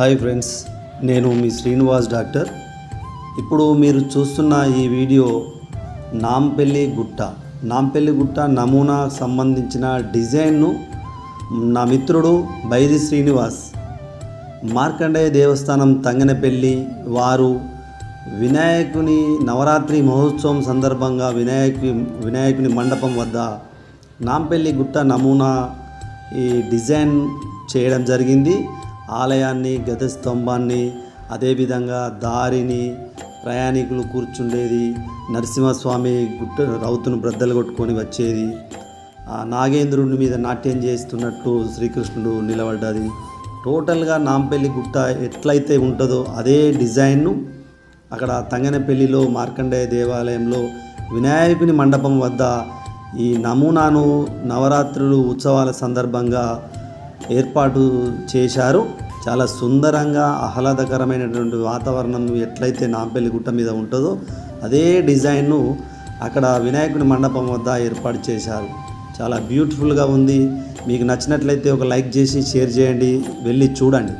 Hi friends నేను మీ Srinivas doctor. ఇప్పుడు మీరు చూస్తున్న ఈ వీడియో నాంపల్లి గుట్ట. నాంపల్లి గుట్ట నమూనా సంబంధించిన డిజైన్ను నా మిత్రుడు బైరి శ్రీనివాస్. మార్కండేయ దేవస్థానం తంగనపల్లి వారు వినాయకుని నవరాత్రి మహోత్సవం సందర్భంగా వినాయకు వినాయకుని మండపం వద్ద నాంపల్లి గుట్ట నమూనా ఈ డిజైన్ చేయడం జరిగింది. ఆలయాన్ని గత స్తంభాన్ని అదేవిధంగా దారిని ప్రయాణికులు కూర్చుండేది నరసింహస్వామి గుట్ట రౌతును బ్రద్దలు కొట్టుకొని వచ్చేది. ఆ నాగేంద్రుడి మీద నాట్యం చేస్తున్నట్టు శ్రీకృష్ణుడు నిలబడ్డది టోటల్గా నాంపల్లి గుట్ట ఎట్లయితే ఉంటుందో అదే డిజైన్ను అక్కడ తంగనపల్లిలో మార్కండేయ దేవాలయంలో వినాయకుని మండపం వద్ద ఈ నమూనాను నవరాత్రులు ఉత్సవాల సందర్భంగా ఏర్పాటు చేశారు. చాలా సుందరంగా ఆహ్లాదకరమైనటువంటి వాతావరణం ఎట్లయితే నాంపల్లి గుట్ట మీద ఉంటుందో అదే డిజైన్ను అక్కడ వినాయకుని మండపం వద్ద ఏర్పాటు చేశారు. చాలా బ్యూటిఫుల్గా ఉంది. మీకు నచ్చినట్లయితే ఒక లైక్ చేసి షేర్ చేయండి. వెళ్ళి చూడండి.